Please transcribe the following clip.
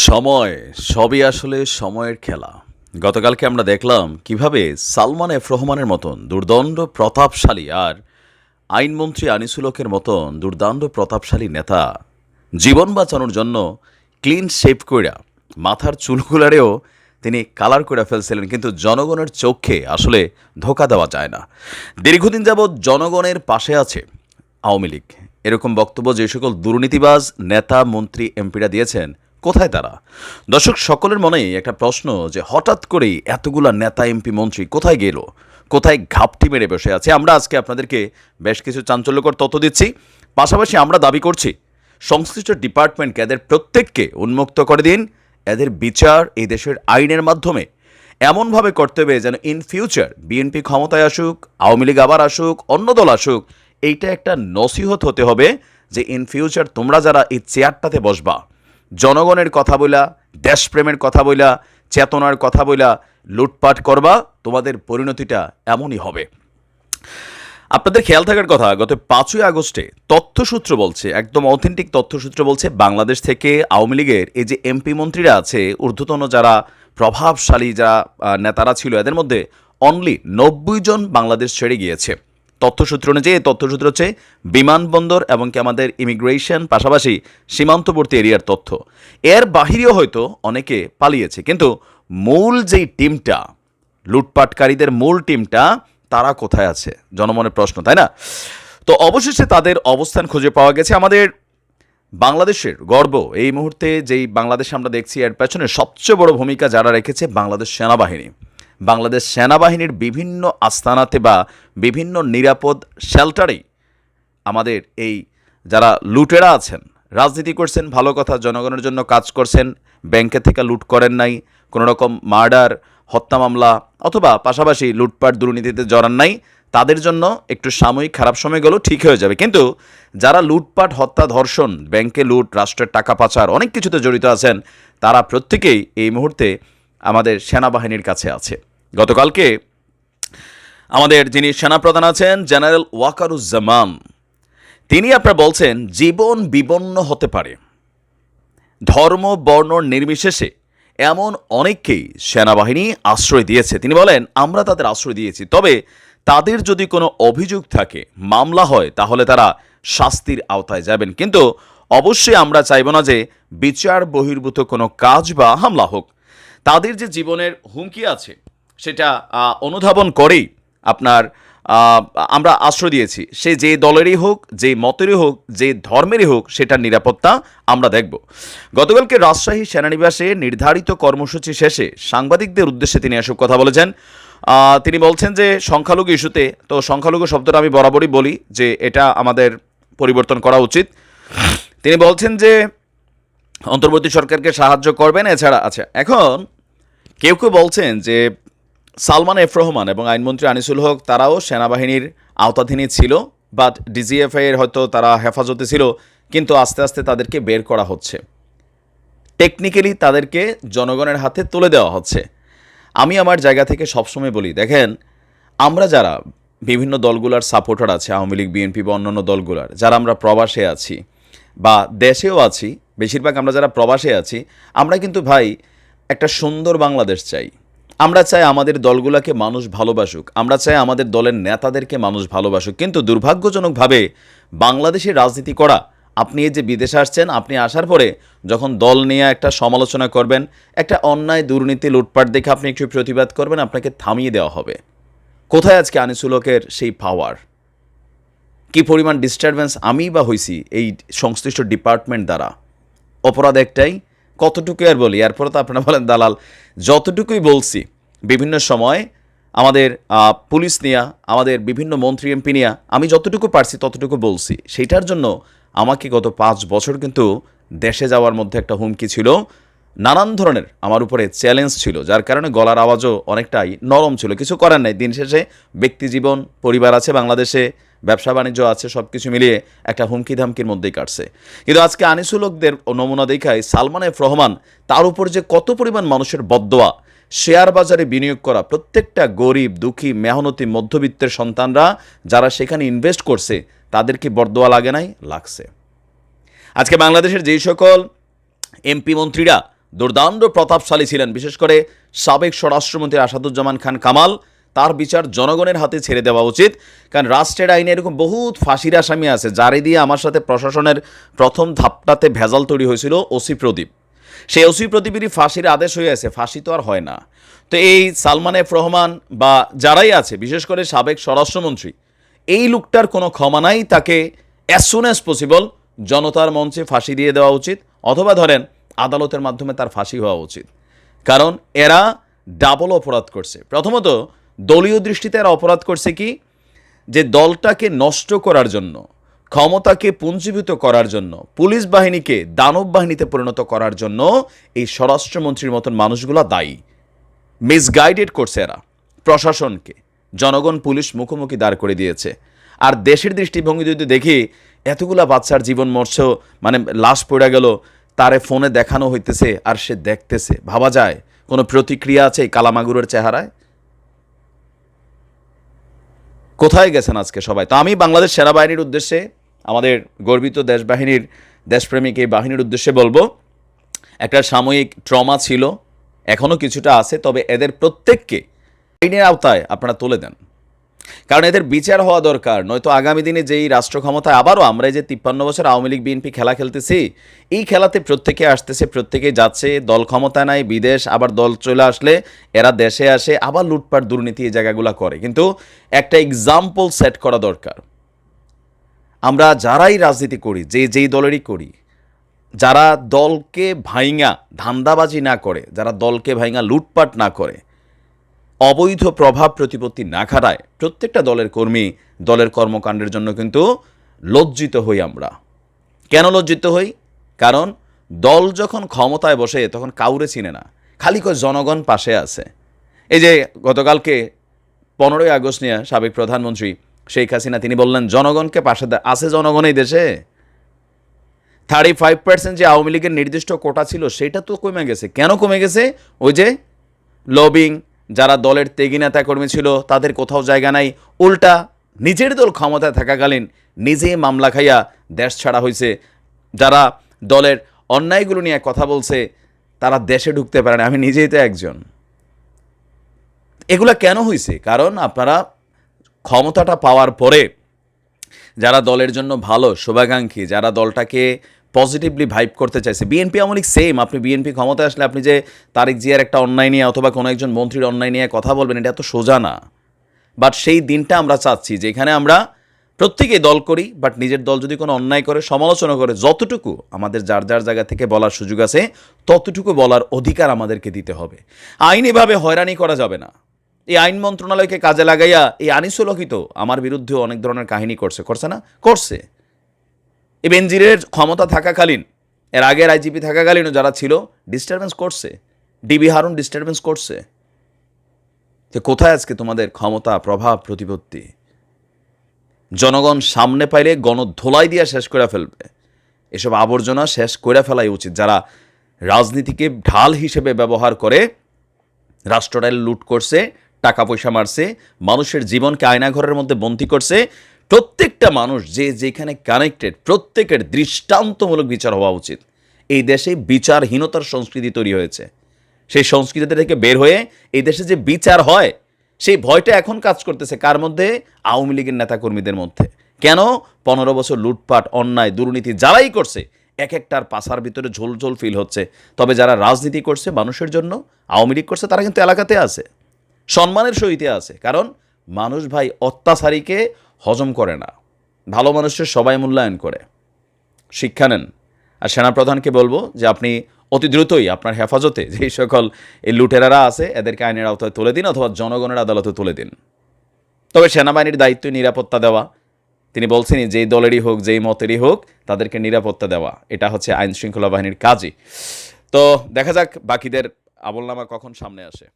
সময়, সবই আসলে সময়ের খেলা। গতকালকে আমরা দেখলাম কীভাবে সালমান এফ রহমানের মতন দুর্দণ্ড প্রতাপশালী আর আইনমন্ত্রী আনিসুল হকের মতন দুর্দান্ত প্রতাপশালী নেতা জীবন বাঁচানোর জন্য ক্লিন শেপ কইরা মাথার চুলগুলারেও তিনি কালার করে ফেলছিলেন, কিন্তু জনগণের চোখে আসলে ধোকা দেওয়া যায় না। দীর্ঘদিন যাবৎ জনগণের পাশে আছে আওয়ামী লীগ। এরকম বক্তব্য যে সকল দুর্নীতিবাজ নেতা, মন্ত্রী, এমপিরা দিয়েছেন কোথায় তারা? দর্শক, সকলের মনেই একটা প্রশ্ন যে হঠাৎ করেই এতগুলা নেতা, এমপি, মন্ত্রী কোথায় গেল? কোথায় ঘাপটি মেরে বসে আছে? আমরা আজকে আপনাদেরকে বেশ কিছু চাঞ্চল্যকর তথ্য দিচ্ছি। পাশাপাশি আমরা দাবি করছি, সংশ্লিষ্ট ডিপার্টমেন্টকে এদের প্রত্যেককে উন্মুক্ত করে দিন। এদের বিচার এই দেশের আইনের মাধ্যমে। এমনভাবে করতে হবে যেন ইন ফিউচার বিএনপি ক্ষমতায় আসুক, আওয়ামী লীগ আবার আসুক, অন্য দল আসুক, এইটা একটা নসিহত হতে হবে যে ইন ফিউচার তোমরা যারা এই চেয়ারটাতে বসবা জনগণের কথা বইলা, দেশপ্রেমের কথা বইলা, চেতনার কথা বইলা লুটপাট করবা, তোমাদের পরিণতিটা এমনই হবে। আপনাদের খেয়াল থাকার কথা, গত পাঁচই আগস্টে তথ্যসূত্র বলছে, একদম অথেন্টিক তথ্যসূত্র বলছে, বাংলাদেশ থেকে আওয়ামী লীগের এই যে এমপি মন্ত্রীরা আছে, ঊর্ধ্বতন যারা প্রভাবশালী যারা নেতারা ছিল, এদের মধ্যে অনলি নব্বই জন বাংলাদেশ ছেড়ে গিয়েছে। তথ্যসূত্র অনুযায়ী, এই তথ্যসূত্র হচ্ছে বিমানবন্দর এবং কি আমাদের ইমিগ্রেশন পাশাপাশি সীমান্তবর্তী এরিয়ার তথ্য। এর বাহিরেও হয়তো অনেকে পালিয়েছে, কিন্তু মূল যেই টিমটা, লুটপাটকারীদের মূল টিমটা, তারা কোথায় আছে? জনমনের প্রশ্ন, তাই না? তো অবশেষে তাদের অবস্থান খুঁজে পাওয়া গেছে আমাদের বাংলাদেশের গর্ব। এই মুহূর্তে যেই বাংলাদেশ আমরা দেখছি, এর পেছনে সবচেয়ে বড় ভূমিকা যারা রেখেছে বাংলাদেশ সেনাবাহিনী। বাংলাদেশ সেনাবাহিনীর বিভিন্ন আস্তানাতে বা বিভিন্ন নিরাপদ শেল্টারেই আমাদের এই যারা লুটেরা আছেন, রাজনীতি করছেন, ভালো কথা, জনগণের জন্য কাজ করছেন, ব্যাংকে থেকে লুট করেন নাই কোনো রকম মার্ডার, হত্যা মামলা অথবা পাশাপাশি লুটপাট, দুর্নীতিতে জড়ান নাই, তাদের জন্য একটু সাময়িক খারাপ সময় গেলেও ঠিক হয়ে যাবে। কিন্তু যারা লুটপাট, হত্যা, ধর্ষণ, ব্যাংকে লুট, রাষ্ট্রের টাকা পাচার, অনেক কিছুতে জড়িত আছেন, তারা প্রত্যেকেই এই মুহূর্তে আমাদের সেনাবাহিনীর কাছে আছে। গতকালকে আমাদের যিনি সেনাপ্রধান আছেন, জেনারেল ওয়াকারুজ্জামান, তিনি আপনার বলছেন, জীবন বিপন্ন হতে পারে। ধর্ম, বর্ণ নির্বিশেষে এমন অনেককেই সেনাবাহিনী আশ্রয় দিয়েছে। তিনি বলেন, আমরা তাদের আশ্রয় দিয়েছি, তবে তাদের যদি কোনো অভিযোগ থাকে, মামলা হয়, তাহলে তারা শাস্তির আওতায় যাবেন। কিন্তু অবশ্যই আমরা চাইব না যে বিচার বহির্ভূত কোনো কাজ বা হামলা হোক। তাদের যে জীবনের হুমকি আছে সেটা অনুধাবন করেই আপনার আমরা আশ্রয় দিয়েছি। সে যে দলেরই হোক, যে মতেরই হোক, যে ধর্মেরই হোক, সেটার নিরাপত্তা আমরা দেখব। গতকালকে রাজশাহী সেনানিবাসে নির্ধারিত কর্মসূচি শেষে সাংবাদিকদের উদ্দেশ্যে তিনি এসব কথা বলেছেন। তিনি বলছেন যে, সংখ্যালঘু ইস্যুতে, তো সংখ্যালঘু শব্দটা আমি বরাবরই বলি যে, এটা আমাদের পরিবর্তন করা উচিত। তিনি বলছেন যে, অন্তর্বর্তী সরকারকে সাহায্য করবেন, এছাড়া আচ্ছা এখন কেউ কেউ বলছেন যে সালমান এফ রহমান এবং আইনমন্ত্রী আনিসুল হক, তারাও সেনাবাহিনীর আওতাধীনই ছিল বাট ডিজিএফআই এর হয়তো তারা হেফাজতে ছিল, কিন্তু আস্তে আস্তে তাদেরকে বের করা হচ্ছে। টেকনিক্যালি তাদেরকে জনগণের হাতে তুলে দেওয়া হচ্ছে। আমি আমার জায়গা থেকে সবসময় বলি, দেখেন, আমরা যারা বিভিন্ন দলগুলার সাপোর্টার আছে, আওয়ামী লীগ বিএনপি বা অন্যান্য দলগুলার, যারা আমরা প্রবাসে আছি বা দেশেও আছি, বেশিরভাগ আমরা যারা প্রবাসে আছি, আমরা কিন্তু ভাই একটা সুন্দর বাংলাদেশ চাই। আমরা চাই আমাদের দলগুলোকে মানুষ ভালোবাসুক। আমরা চাই আমাদের দলের নেতাদেরকে মানুষ ভালোবাসুক। কিন্তু দুর্ভাগ্যজনকভাবে বাংলাদেশে রাজনীতি করা, আপনি এই যে বিদেশে আসছেন, আপনি আসার পরে যখন দল নিয়ে একটা সমালোচনা করবেন, একটা অন্যায় দুর্নীতি লুটপাট দেখে আপনি একটু প্রতিবাদ করবেন, আপনাকে থামিয়ে দেওয়া হবে। কোথায় আজকে আনিসুলকের সেই পাওয়ার কি পরিমাণ ডিস্টারবেন্স আমি বা হইছি এই সংশ্লিষ্ট ডিপার্টমেন্ট দ্বারা? অপরাধ একটাই, কতটুকু আর বলি, এরপরে তো আপনারা বলেন, দালাল, যতটুকুই বলছি বিভিন্ন সময় আমাদের পুলিশ নিয়া, আমাদের বিভিন্ন মন্ত্রী এমপি নিয়া আমি যতটুকু পারছি ততটুকু বলছি। সেইটার জন্য আমাকে গত পাঁচ বছর কিন্তু দেশে যাওয়ার মধ্যে একটা হুমকি ছিল। নানান ধরনের আমার উপরে চ্যালেঞ্জ ছিল, যার কারণে গলার আওয়াজও অনেকটাই নরম ছিল। কিছু করার নাই। দিন শেষে ব্যক্তি জীবন, পরিবার আছে বাংলাদেশে, ব্যবসা বাণিজ্য আছে সব কিছু মিলিয়ে একটা হুমকি ধামকির মধ্যেই কাটছে। কিন্তু আজকে আনিসুলকদের নমুনা দেখায় সালমান এফ রহমান তার উপর যে কত পরিমাণ মানুষের বদোয়া শেয়ার বাজারে বিনিয়োগ করা প্রত্যেকটা গরিব, দুঃখী, মেহনতি, মধ্যবিত্তের সন্তানরা যারা সেখানে ইনভেস্ট করছে, তাদেরকে বরদোয়া লাগে নাই, লাগছে। আজকে বাংলাদেশের যেই সকল এমপি মন্ত্রীরা দুর্দান্ত প্রতাপশালী ছিলেন, বিশেষ করে সাবেক স্বরাষ্ট্রমন্ত্রী আসাদুজ্জামান খান কামাল, তার বিচার জনগণের হাতে ছেড়ে দেওয়া উচিত। কারণ রাষ্ট্রের আইনে এরকম বহুত ফাঁসির আসামি আছে, যারে দিয়ে আমার সাথে প্রশাসনের প্রথম ধাপটাতে ভেজাল তৈরি হয়েছিল, ওসি প্রদীপ। সেই ওসি প্রদীপেরই ফাঁসির আদেশ হয়ে আছে ফাঁসি তো আর হয় না। তো এই সালমান এফ রহমান বা যারাই আছে, বিশেষ করে সাবেক স্বরাষ্ট্রমন্ত্রী, এই লোকটার কোনো ক্ষমা নাই, তাকে অ্যাজ সুন অ্যাজ পসিবল জনতার মঞ্চে ফাঁসি দিয়ে দেওয়া উচিত, অথবা ধরেন আদালতের মাধ্যমে তার ফাঁসি হওয়া উচিত। কারণ এরা ডাবল অপরাধ করছে। প্রথমত, দলীয় দৃষ্টিতে এরা অপরাধ করছে কি? যে দলটাকে নষ্ট করার জন্য ক্ষমতাকে পুঞ্জীভূত করার জন্য, পুলিশ বাহিনীকে দানব বাহিনীতে পরিণত করার জন্য এই স্বরাষ্ট্রমন্ত্রীর মতন মানুষগুলা দায়ী। মিসগাইডেড করছে এরা। প্রশাসনকে। জনগণ পুলিশ মুখোমুখি দাঁড় করে দিয়েছে। আর দেশের দৃষ্টিভঙ্গি যদি দেখি, এতগুলা বাচ্চার জীবন মরছ মানে লাশ পড়ে গেল, তারে ফোনে দেখানো হইতেছে, আর সে দেখতেছে। ভাবা যায়, কোনো প্রতিক্রিয়া আছে এই কালামাগুরের চেহারায়? কোথায় গেছেন আজকে সবাই? তো আমি বাংলাদেশ সেনাবাহিনীর উদ্দেশ্যে আমাদের গর্বিত দেশবাহিনীর, দেশপ্রেমিক এই বাহিনীর উদ্দেশ্যে বলব, একটা সাময়িক ট্রমা ছিল এখনও কিছুটা আছে, তবে এদের প্রত্যেককে আইনের আওতায় আপনারা তুলে দেন। কারণ এদের বিচার হওয়া দরকার, নয়তো আগামী দিনে যেই রাষ্ট্র ক্ষমতায় আবারও আমরা যে তিপ্পান্ন বছর আওয়ামী লীগ, বিএনপি খেলা খেলতেছি, এই খেলাতে প্রত্যেকে আসতেছে, প্রত্যেকে যাচ্ছে, দল ক্ষমতা নাই, বিদেশ, আবার দল চলে আসলে এরা দেশে আসে, আবার লুটপাট, দুর্নীতি এই জায়গাগুলো করে। কিন্তু একটা এক্সাম্পল সেট করা দরকার। আমরা যারাই রাজনীতি করি, যে যেই দলেরই করি, যারা দলকে ভাইঙা, ধান্দাবাজি না করে, যারা দলকে ভাইঙা, লুটপাট না করে, অবৈধ প্রভাব প্রতিপত্তি না খাটায়, প্রত্যেকটা দলের কর্মী দলের কর্মকাণ্ডের জন্য কিন্তু লজ্জিত হই আমরা। কেন লজ্জিত হই? কারণ দল যখন ক্ষমতায় বসে, তখন কাউরে চিনে না। খালি কয় জনগণ পাশে আছে। এই যে গতকালকে পনেরোই আগস্ট নিয়ে সাবেক প্রধানমন্ত্রী শেখ হাসিনা, তিনি বললেন, জনগণকে পাশে আছে জনগণ এই দেশে। থার্টি ফাইভ পার্সেন্ট যে আওয়ামী লীগের নির্দিষ্ট কোটা ছিল, সেটা তো কমে গেছে। কেন কমে গেছে? ওই যে লবিং যারা দলের তেগি নেতা কর্মী ছিল, তাদের কোথাও জায়গা নাই। উল্টা নিজের দল ক্ষমতায় থাকাকালীন নিজে মামলা খাইয়া দেশ ছাড়া হয়েছে যারা দলের অন্যায়গুলো নিয়ে কথা বলছে, তারা দেশে ঢুকতে পারে না। আমি নিজেই তো একজন। এগুলা কেন হয়েছে কারণ আপনারা ক্ষমতাটা পাওয়ার পরে যারা দলের জন্য ভালো, শুভাকাঙ্ক্ষী, যারা দলটাকে পজিটিভলি ভাইব করতে চাইছে বিএনপি আওয়ামী সেম আপনি বিএনপি ক্ষমতায় আসলে আপনি যে তারিক জিয়ার একটা অন্যায় নিয়ে অথবা কোনো একজন মন্ত্রীর অন্যায় নিয়ে কথা বলবেন, এটা এত সোজা না। বাট সেই দিনটা আমরা চাচ্ছি যে এখানে আমরা প্রত্যেকেই দল করি বাট নিজের দল যদি কোনো অন্যায় করে, সমালোচনা করে, যতটুকু আমাদের যার যার জায়গা থেকে বলার সুযোগ আছে, ততটুকু বলার অধিকার আমাদেরকে দিতে হবে। আইনিভাবে হয়রানি করা যাবে না। এই আইন মন্ত্রণালয়কে কাজে লাগাইয়া এই আনিসুল তো আমার বিরুদ্ধেও অনেক ধরনের কাহিনী করছে। করছে না? করছে। এই বেনজিরের ক্ষমতা থাকাকালীন, এর আগের আইজিপি থাকাকালীনও যারা ছিল ডিস্টারবেন্স করছে। ডিবি হারুন ডিস্টারবেন্স করছে। যে কোথায় আজকে তোমাদের ক্ষমতা, প্রভাব, প্রতিপত্তি? জনগণ সামনে পাইলে গণধোলাই দিয়া শেষ করে ফেলবে। এসব আবর্জনা শেষ করে ফেলাই উচিত। যারা রাজনীতিকে ঢাল হিসেবে ব্যবহার করে রাষ্ট্রটাইল লুট করছে টাকা পয়সা মারছে, মানুষের জীবনকে আয়নাঘরের মধ্যে বন্দী করছে, প্রত্যেকটা মানুষ যে যেখানে কানেক্টেড প্রত্যেকের দৃষ্টান্তমূলক বিচার হওয়া উচিত। এই দেশে বিচারহীনতার সংস্কৃতি তৈরি হয়েছে। সেই সংস্কৃতি থেকে বের হয়ে এই দেশে যে বিচার হয়, সেই ভয়টা এখন কাজ করতেছে কার মধ্যে? আওয়ামী লীগের নেতাকর্মীদের মধ্যে। কেন? পনেরো বছর লুটপাট, অন্যায়, দুর্নীতি যারাই করছে, এক একটার পাশার ভিতরে ঝোল ঝোল ফিল হচ্ছে। তবে যারা রাজনীতি করছে মানুষের জন্য, আওয়ামী লীগ করছে, তারা কিন্তু এলাকাতে আছে। সম্মানের সহিতে আছে, কারণ মানুষ ভাই অত্যাচারীকে হজম করে না। ভালো মানুষের সবাই মূল্যায়ন করে। শিক্ষা নেন। আর সেনাপ্রধানকে বলব যে আপনি অতি দ্রুতই আপনার হেফাজতে যেই সকল এই লুটেরারা আছে, এদেরকে আইনের আওতায় তুলে দিন অথবা জনগণের আদালতে তুলে দিন। তবে সেনাবাহিনীর দায়িত্ব নিরাপত্তা দেওয়া। তিনি বলছেনই যেই দলেরই হোক, যেই মতেরই হোক, তাদেরকে নিরাপত্তা দেওয়া। এটা হচ্ছে আইন শৃঙ্খলা বাহিনীর কাজই। তো দেখা যাক, বাকিদের আবলনামা কখন সামনে আসে।